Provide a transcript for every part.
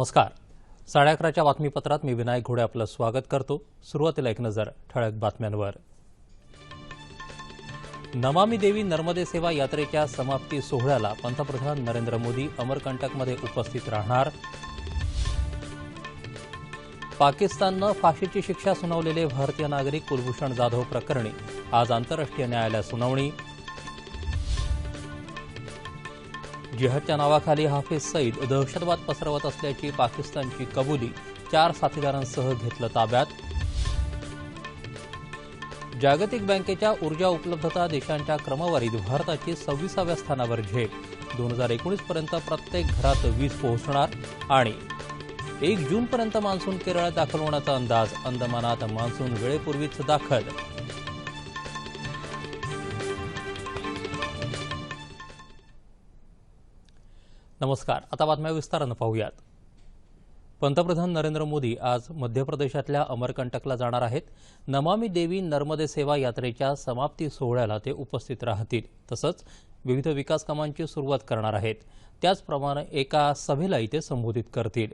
नमस्कार. साडे अकराच्या बातमीपत्रात मी विनायक घोडे आपलं स्वागत करतो. सुरुवातीला एक नजर ठळक बातम्यांवर. नमामी देवी नर्मदे सेवा यात्रेच्या समाप्ती सोहळ्याला पंतप्रधान नरेंद्र मोदी अमरकंटकमध्ये उपस्थित राहणार. पाकिस्ताननं फाशीची शिक्षा सुनावलेले भारतीय नागरिक कुलभूषण जाधव प्रकरणी आज आंतरराष्ट्रीय न्यायालयात सुनावणी. जिहादच्या नावाखाली हाफिज सईद दहशतवाद पसरवत असल्याची पाकिस्तानची कबुली चार साथीदारांसह घेतलं ताब्यात. जागतिक बँकेच्या ऊर्जा उपलब्धता देशांच्या क्रमवारीत भारताची सव्वीसाव्या स्थानावर झेप. दोन हजार एकोणीस पर्यंत प्रत्येक घरात वीज पोहोचणार आणि एक जूनपर्यंत मान्सून केरळात दाखल होण्याचा अंदाज अंदमानात मान्सून वेळेपूर्वीच दाखल. नमस्कार. आता बातम्या विस्तारानं पाहूयात. पंतप्रधान नरेंद्र मोदी आज मध्य प्रदेशातल्या अमरकंटकला जाणार आहेत. नमामी देवी नर्मदे सेवा यात्रेच्या समाप्ती सोहळ्याला ते उपस्थित राहतील. तसंच विविध विकास कामांची सुरुवात करणार आहेत. त्याचप्रमाणे एका सभेलाही ते संबोधित करतील.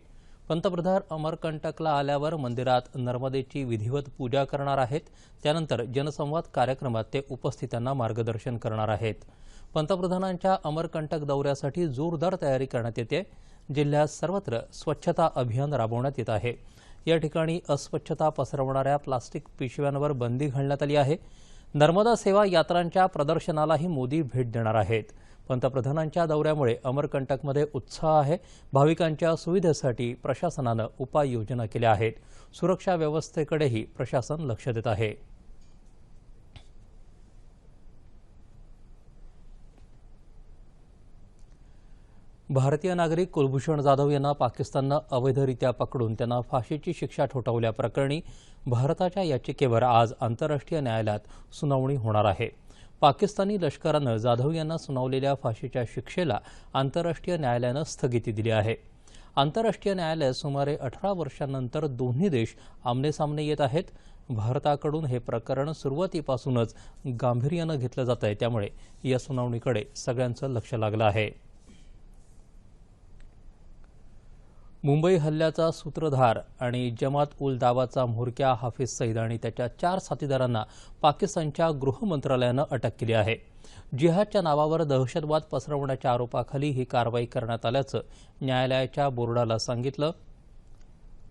पंतप्रधान अमरकंटकला आल्यावर मंदिरात नर्मदेची विधिवत पूजा करणार आहेत. त्यानंतर जनसंवाद कार्यक्रमात ते उपस्थितांना मार्गदर्शन करणार आहेत. पंतप्रधानांच्या अमरकंटक दौऱ्यासाठी जोरदार तयारी करण्यात येते. जिल्ह्यात सर्वत्र स्वच्छता अभियान राबवण्यात येत आहे. या ठिकाणी अस्वच्छता पसरवणाऱ्या प्लास्टिक पिशव्यांवर बंदी घालण्यात आली आहे. नर्मदा सेवा यात्रांच्या प्रदर्शनालाही मोदी भेट देणार आहेत. पंतप्रधानांच्या दौऱ्यामुळे अमरकंटकमध्ये उत्साह आहे. भाविकांच्या सुविधेसाठी प्रशासनानं उपाययोजना केल्या आहेत. सुरक्षा व्यवस्थेकडेही प्रशासन लक्ष देत आहे. भारतीय नागरिक कुलभूषण जाधव यांना पाकिस्ताननं अवैधरित्या पकडून त्यांना फाशीची शिक्षा ठोठावल्याप्रकरणी भारताच्या याचिकेवर आज आंतरराष्ट्रीय न्यायालयात सुनावणी होणार आहे. पाकिस्तानी लष्करानं जाधव यांना सुनावलेल्या फाशीच्या शिक्षेला आंतरराष्ट्रीय न्यायालयानं स्थगिती दिली आहे. आंतरराष्ट्रीय न्यायालय सुमारे अठरा वर्षांनंतर दोन्ही देश आमनेसामने येत आहेत. भारताकडून हे प्रकरण सुरुवातीपासूनच गांभीर्यानं घेतलं जात आहे त्यामुळे या सुनावणीकडे सगळ्यांचं लक्ष लागलं आहे. मुंबई हल्ल्याचा सूत्रधार आणि जमात उल दावाचा म्होरक्या हाफिज सईद आणि त्याच्या चार साथीदारांना पाकिस्तानच्या गृहमंत्रालयानं अटक केली आहे. जिहादच्या नावावर दहशतवाद पसरवण्याच्या आरोपाखाली ही कारवाई करण्यात आल्याचं न्यायालयाच्या बोर्डाला सांगितलं.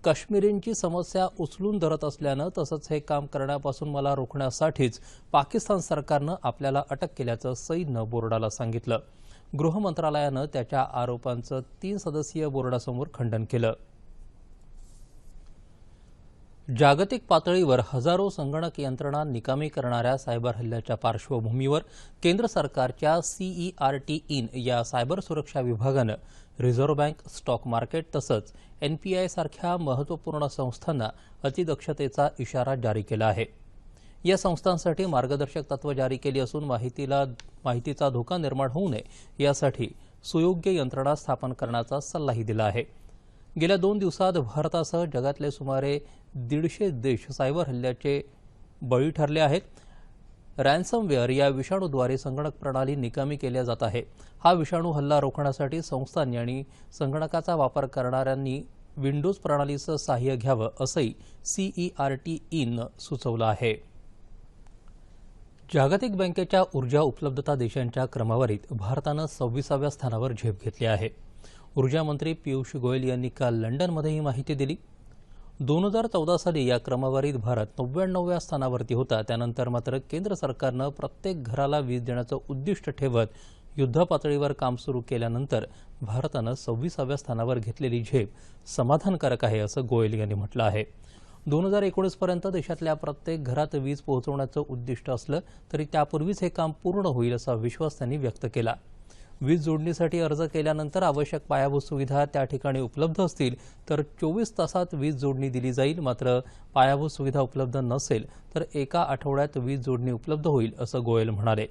काश्मीरींची समस्या उचलून धरत असल्यानं तसंच हे काम करण्यापासून मला रोखण्यासाठीच पाकिस्तान सरकारनं आपल्याला अटक केल्याचं सईदनं बोर्डाला सांगितलं. गृह मंत्रालयानं त्याच्या आरोपांचं तीन सदस्यीय बोर्डासमोर खंडन केलं. जागतिक पातळीवर हजारो संगणक यंत्रणा निकामी करणाऱ्या सायबर हल्ल्याच्या पार्श्वभूमीवर केंद्र सरकारच्या सीईआरटी इन या सायबर सुरक्षा विभागानं रिझर्व्ह बँक स्टॉक मार्केट तसंच एनपीआयसारख्या महत्त्वपूर्ण संस्थांना अतिदक्षतेचा इशारा जारी केला आहे. या संस्थांसाठी मार्गदर्शक तत्व जारी केली असून माहितीला माहितीचा धोका निर्माण होऊ नये यासाठी सुयोग्य यंत्रणा स्थापन करण्याचा सल्लाही दिला आहे. गेल्या दोन दिवसात भारतासह जगातले सुमारे दीडशे देश सायबर हल्ल्याचे बळी ठरले आहेत. रॅन्समवेअर या विषाणूद्वारे संगणक प्रणाली निकामी केल्या जात आहे. हा विषाणू हल्ला रोखण्यासाठी संस्थांनी आणि संगणकाचा वापर करणाऱ्यांनी विंडोज प्रणालीचं सहाय्य घ्यावं असंही सीईआरटी ईनं सुचवलं आहे. जागतिक बँकेच्या ऊर्जा उपलब्धता देशांच्या क्रमवारीत भारतानं सव्वीसाव्या स्थानावर झेप घेतली आहे. ऊर्जा मंत्री पियुष गोयल यांनी काल लंडनमध्ये ही माहिती दिली. दोन हजार चौदा साली या क्रमवारीत भारत नव्याण्णव्या स्थानावरती होता. त्यानंतर मात्र केंद्र सरकारनं प्रत्येक घराला वीज देण्याचं उद्दिष्ट ठेवत युद्धपातळीवर काम सुरू केल्यानंतर भारतानं सव्वीसाव्या स्थानावर घेतलेली झेप समाधानकारक आहे असं गोयल यांनी म्हटलं आहे. दोन हजार एकोणीसपर्यंत देशातल्या प्रत्येक घरात वीज पोहोचवण्याचं उद्दिष्ट असलं तरी त्यापूर्वीच हे काम पूर्ण होईल असा विश्वास त्यांनी व्यक्त केला. वीज जोडणीसाठी अर्ज केल्यानंतर आवश्यक पायाभूत सुविधा त्या ठिकाणी उपलब्ध असतील तर चोवीस तासात वीज जोडणी दिली जाईल. मात्र पायाभूत सुविधा उपलब्ध नसेल तर एका आठवड्यात वीज जोडणी उपलब्ध होईल असं गोयल म्हणाले.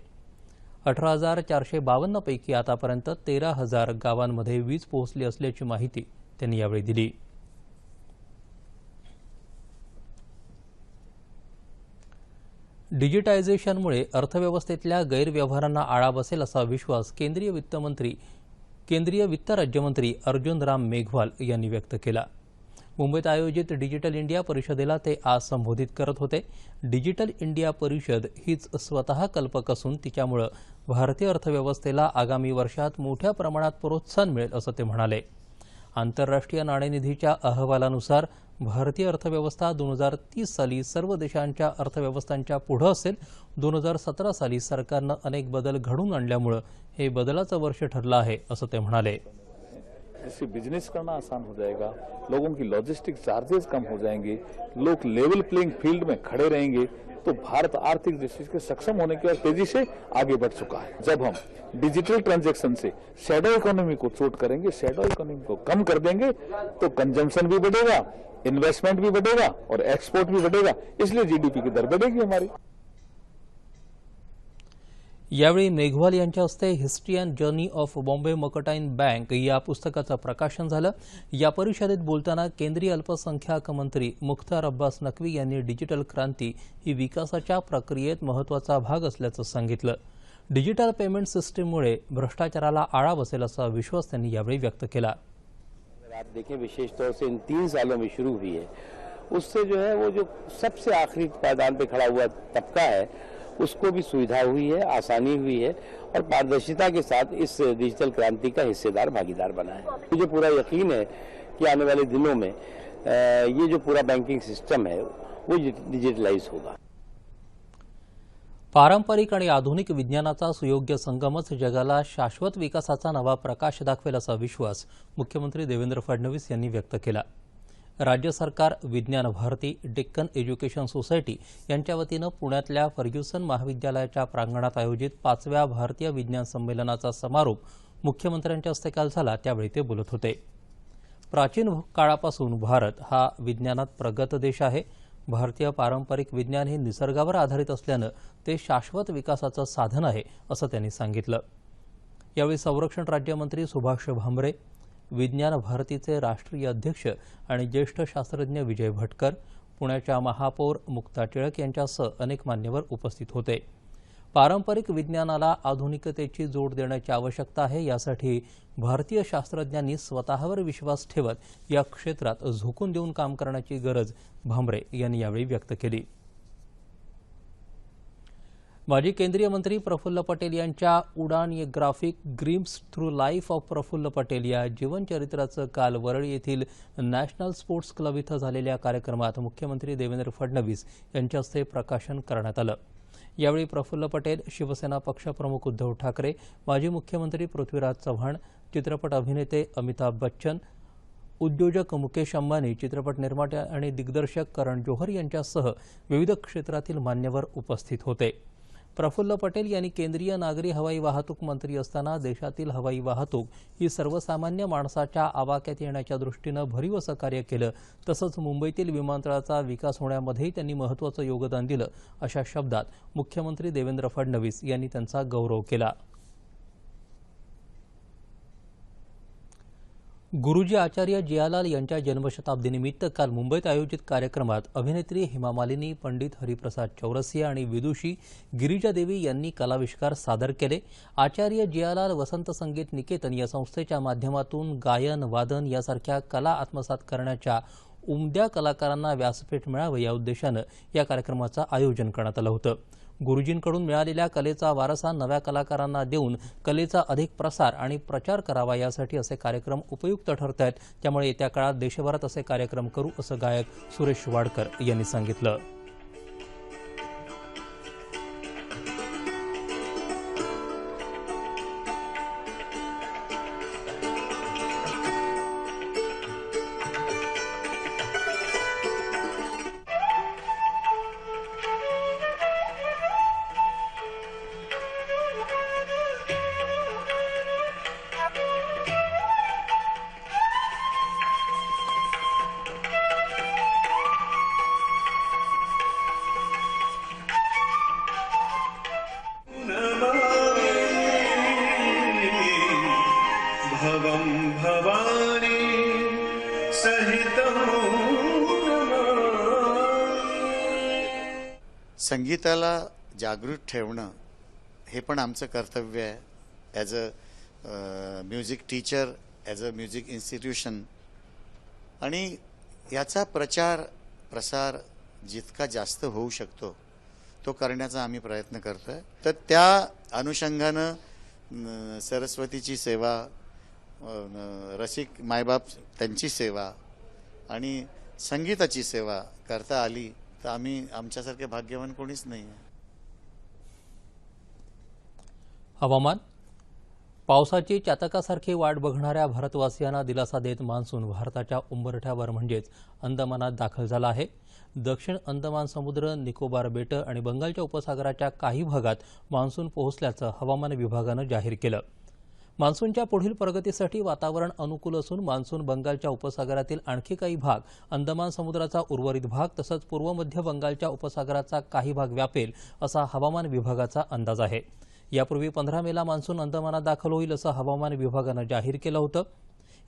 अठरा हजार चारशे बावन्नपैकी आतापर्यंत तेरा हजार गावांमध्ये वीज पोहोचली असल्याची माहिती त्यांनी यावेळी दिली. डिजिटायझेशनमुळे अर्थव्यवस्थेतल्या गैरव्यवहारांना आळा बसेल असा विश्वास केंद्रीय वित्तमंत्री केंद्रीय वित्त राज्यमंत्री अर्जुन राम मेघवाल यांनी व्यक्त केला. मुंबईत आयोजित डिजिटल इंडिया परिषदेला ते आज संबोधित करत होते. डिजिटल इंडिया परिषद हीच स्वतः कल्पक असून तिच्यामुळं भारतीय अर्थव्यवस्थेला आगामी वर्षात मोठ्या प्रमाणात प्रोत्साहन मिळेल असं ते म्हणाले. आंतरराष्ट्रीय नाणेनिधीच्या अहवालानुसार भारतीय अर्थव्यवस्था दोन हजार तीस साली सर्व देशांच्या अर्थव्यवस्थांच्या पुढं असेल. दोन हजार सतरा साली सरकारनं अनेक बदल घडून आणल्यामुळं हे बदलाचं वर्ष ठरलं आहे असं ते म्हणाले. इससे बिजनेस करना आसान हो जाएगा. लोगों की लॉजिस्टिक चार्जेस कम हो जाएंगे. लोग लेवल प्लेइंग फील्ड में खड़े रहेंगे. तो भारत आर्थिक दृष्टि से सक्षम होने के और तेज़ी से आगे बढ़ चुका है। जब हम डिजिटल ट्रांजेक्शन से शेडो इकोनॉमी को चोट करेंगे शेडो इकोनॉमी को कम कर देंगे तो कंजम्पशन भी बढ़ेगा इन्वेस्टमेंट भी बढ़ेगा और एक्सपोर्ट भी बढ़ेगा। इसलिए जीडीपी की दर बढ़ेगी हमारी। यावेळी मेघवाल यांच्या हस्ते history and journey of Bombay mercantile bank या पुस्तकाचं प्रकाशन झालं. या परिषदेत बोलताना केंद्रीय अल्पसंख्याक मंत्री मुख्तार अब्बास नक्वी यांनी डिजिटल क्रांती ही विकासाच्या प्रक्रियेत महत्त्वाचा भाग असल्याचं सांगितलं. डिजिटल पेमेंट सिस्टीममुळे भ्रष्टाचाराला आळा बसेल असा विश्वास त्यांनी यावेळी व्यक्त केला. आप देखें विशेष तौर से इन तीन सालों में शुरू हुई है उससे जो है वो जो सबसे आखिरी पायदान पे खड़ा हुआ तबका है उसको भी सुविधा हुई है, आसानी हुई है और पारदर्शिता के साथ इस डिजिटल क्रांति का हिस्सेदार भागीदार बना है। मुझे पूरा यकीन है कि आने वाले दिनों में ये जो पूरा बैंकिंग सिस्टम है, वो डिजिटलाइज होगा। पारंपरिक आणि आधुनिक विज्ञानाचा सुयोग्य संगमच जगाला शाश्वत विकासाचा नवा प्रकाश दाखवेल विश्वास मुख्यमंत्री देवेंद्र फडणवीस व्यक्त केला. राज्य सरकार विज्ञान भारती डेक्कन एज्युकेशन सोसायटी यांच्या वतीनं पुण्यातल्या फर्ग्युसन महाविद्यालयाच्या प्रांगणात आयोजित पाचव्या भारतीय विज्ञान संमेलनाचा समारोप मुख्यमंत्र्यांच्या हस्ते काल झाला. त्यावेळी ते बोलत होते. प्राचीन काळापासून भारत हा विज्ञानात प्रगत देश आहे. भारतीय पारंपरिक विज्ञान हे निसर्गावर आधारित असल्यानं ते शाश्वत विकासाचं साधन आहे असं त्यांनी सांगितलं. यावेळी संरक्षण राज्यमंत्री सुभाष भामरे विज्ञान भारतीचे राष्ट्रीय अध्यक्ष आणि ज्येष्ठ शास्त्रज्ञ विजय भटकर पुण्याच्या महापौर मुक्ता टिळक यांच्यासह अनेक मान्यवर उपस्थित होते. पारंपरिक विज्ञानाला आधुनिकतेची जोड देण्याची आवश्यकता आहे यासाठी भारतीय शास्त्रज्ञांनी स्वतःवर विश्वास ठेवत या क्षेत्रात झोकून देऊन काम करण्याची गरज भामरे यांनी यावेळी व्यक्त केली. माजी केंद्रीय मंत्री प्रफुल्ल पटेल यांच्या उडान ये graphic glimpse through life of Praful Patel या जीवनचरित्राचं काल वरळी येथील नॅशनल स्पोर्ट्स क्लब इथं झालेल्या कार्यक्रमात मुख्यमंत्री देवेंद्र फडणवीस यांच्या हस्ते प्रकाशन करण्यात आलं. यावेळी प्रफुल्ल पटेल शिवसेना पक्षप्रमुख उद्धव ठाकरे माजी मुख्यमंत्री पृथ्वीराज चव्हाण चित्रपट अभिनेते अमिताभ बच्चन उद्योजक मुकेश अंबानी चित्रपट निर्माते आणि दिग्दर्शक करण जोहर यांच्यासह विविध क्षेत्रातील मान्यवर उपस्थित होते. प्रफुल्ल पटेल यांनी केंद्रीय नागरी हवाई वाहतूक मंत्री असताना देशातील हवाई वाहतूक ही सर्वसामान्य माणसाच्या आवाक्यात येण्याच्या दृष्टीनं भरीव असं कार्य केलं. तसंच मुंबईतील विमानतळाचा विकास होण्यामध्येही त्यांनी महत्त्वाचं योगदान दिलं अशा शब्दात मुख्यमंत्री देवेंद्र फडणवीस यांनी त्यांचा गौरव केला. गुरुजी आचार्य जियालाल यांच्या जन्मशताब्दीनिमित्त काल मुंबईत आयोजित कार्यक्रमात अभिनेत्री हेमा मालिनी पंडित हरिप्रसाद चौरसिया आणि विदुषी गिरिजा देवी यांनी कलाविष्कार सादर केले. आचार्य जियालाल वसंत संगीत निकेतन या संस्थेच्या माध्यमातून गायन वादन यासारख्या कला आत्मसात करण्याच्या उमद्या कलाकारांना व्यासपीठ मिळावं या उद्देशानं या कार्यक्रमाचं आयोजन करण्यात आलं होतं. गुरुजींकडून मिळालेल्या कलेचा वारसा नव्या कलाकारांना देऊन कलेचा अधिक प्रसार आणि प्रचार करावा यासाठी असे कार्यक्रम उपयुक्त ठरत आहेत त्यामुळे येत्या काळात देशभरात असे कार्यक्रम करू असं गायक सुरेश वाडकर यांनी सांगितलं. संगीताला जागृत ठेवणं हे पण आमचं कर्तव्य आहे. As a music teacher as a music institution आणि याचा प्रचार प्रसार जितका जास्त होऊ शकतो तो करण्याचा आम्ही प्रयत्न करतो आहे तर त्या अनुषंगानं सरस्वतीची सेवा रसिक मायबाप त्यांची सेवा आणि संगीताची सेवा करता आली. तर आम्ही आमच्यासारखे भाग्यवान कोणीच नाही आहे हवामान? पावसाची चातकासारखी वाट बघणाऱ्या भारतवासियांना दिलासा देत मान्सून भारताच्या उंबरठ्यावर म्हणजेच अंदमानात दाखल झाला आहे. दक्षिण अंदमान समुद्र निकोबार बेटं आणि बंगालच्या उपसागराच्या काही भागात मान्सून पोहोचल्याचं हवामान विभागानं जाहीर केलं. मान्सूनच्या पुढील प्रगतीसाठी वातावरण अनुकूल असून मान्सून बंगालच्या उपसागरातील आणखी काही भाग अंदमान समुद्राचा उर्वरित भाग तसंच पूर्व मध्य बंगालच्या उपसागराचा काही भाग व्यापेल असा हवामान विभागाचा अंदाज आहे. यापूर्वी पंधरा मेला मान्सून अंदमानात दाखल होईल असं हवामान विभागानं जाहीर केलं होतं.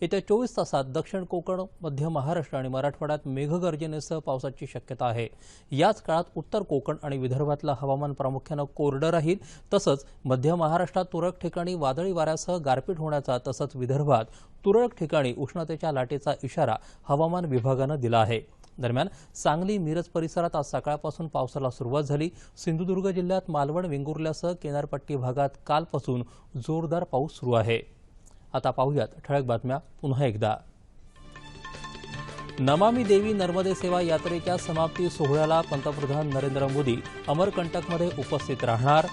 येत्या चोवीस तासात दक्षिण कोकण मध्य महाराष्ट्र आणि मराठवाड्यात मेघगर्जनेसह पावसाची शक्यता आहे. याच काळात उत्तर कोकण आणि विदर्भातलं हवामान प्रामुख्यानं कोरडं राहील. तसंच मध्य महाराष्ट्रात तुरळक ठिकाणी वादळी वाऱ्यासह गारपीट होण्याचा तसंच विदर्भात तुरळक ठिकाणी उष्णतेच्या लाटेचा इशारा हवामान विभागानं दिला आहे. दरम्यान सांगली मिरज परिसरात आज सकाळपासून पावसाला सुरुवात झाली. सिंधुदुर्ग जिल्ह्यात मालवण वेंगुर्ल्यासह किनारपट्टी भागात कालपासून जोरदार पाऊस सुरू आहे. आता पाहूयात ठळक बातम्या पुन्हा एकदा. नमामी देवी नर्मदे सेवा यात्रेच्या समाप्ती सोहळ्याला पंतप्रधान नरेंद्र मोदी अमरकंटकमध्ये उपस्थित राहणार.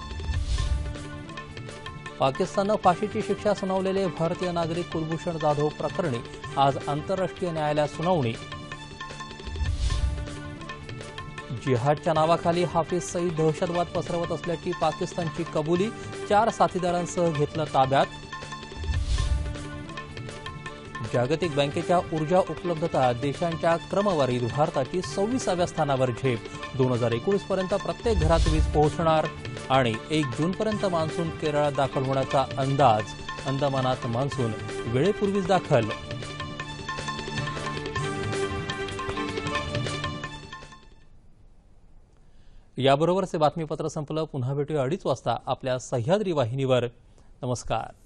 पाकिस्ताननं फाशीची शिक्षा सुनावलेले भारतीय नागरिक कुलभूषण जाधव प्रकरणी आज आंतरराष्ट्रीय न्यायालयात सुनावणी. जिहादच्या नावाखाली हाफिज सईद दहशतवाद पसरवत असल्याची पाकिस्तानची कबुली चार साथीदारांसह घेतलं ताब्यात. जागतिक बँकेच्या ऊर्जा उपलब्धता देशांच्या क्रमवारीत भारताची सव्वीसाव्या स्थानावर झेप. दोन हजार एकोणीस पर्यंत प्रत्येक घरात वीज पोहोचणार आणि एक जूनपर्यंत मान्सून केरळात दाखल होण्याचा अंदाज. अंदमानात मान्सून वेळेपूर्वीच दाखल. याबरोबरच हे बातमीपत्र संपलं. पुन्हा भेटूया अडीच वाजता आपल्या सह्याद्री वाहिनीवर. नमस्कार.